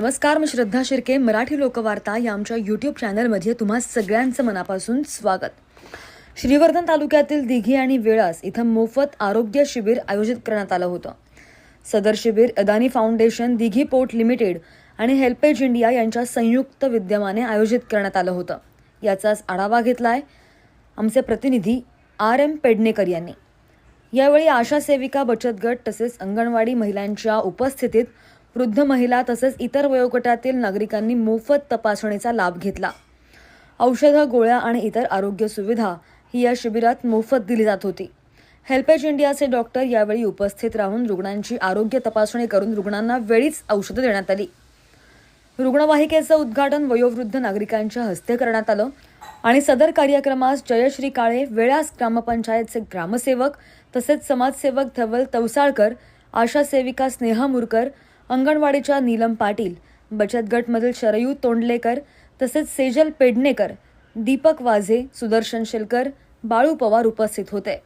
नमस्कार मी श्रद्धा शिर्के मराठी लोकवार्ता या आमच्या यूट्यूब चॅनलमध्ये तुम्हा सगळ्यांचं मनापासून स्वागत. श्रीवर्धन तालुक्यातील दिघी आणि वेळास इथं मोफत आरोग्य शिबिर आयोजित करण्यात आलं होतं. सदर शिबिर Adani foundation Dighi port limited आणि हेल्पेज इंडिया यांच्या संयुक्त विद्यमाने आयोजित करण्यात आलं होतं. याचाच आढावा घेतलाय आमचे प्रतिनिधी आर एम पेडणेकर यांनी. यावेळी आशा सेविका बचत गट तसेच अंगणवाडी महिलांच्या उपस्थितीत वृद्ध महिला तसेच इतर वयोगटातील नागरिकांनी मोफत तपासणीचा लाभ घेतला. औषधं गोळ्या आणि इतर आरोग्य सुविधा ही या शिबिरात मोफत दिली जात होती. हेल्पेज इंडियाचे डॉक्टर यावेळी उपस्थित राहून रुग्णांची आरोग्य तपासणी करून रुग्णांना वेळीच औषधं देण्यात आली. रुग्णवाहिकेचं उद्घाटन वयोवृद्ध नागरिकांच्या हस्ते करण्यात आलं आणि सदर कार्यक्रमास जयश्री काळे वेळास ग्रामपंचायतचे ग्रामसेवक तसेच समाजसेवक धवल तवसाळकर आशा सेविका स्नेहा मुरकर अंगणवाडीच्या नीलम पाटील बचत गटमधील शरयू तोंडलेकर तसेच सेजल पेडणेकर दीपक वाझे सुदर्शन शेलकर बाळू पवार उपस्थित होते.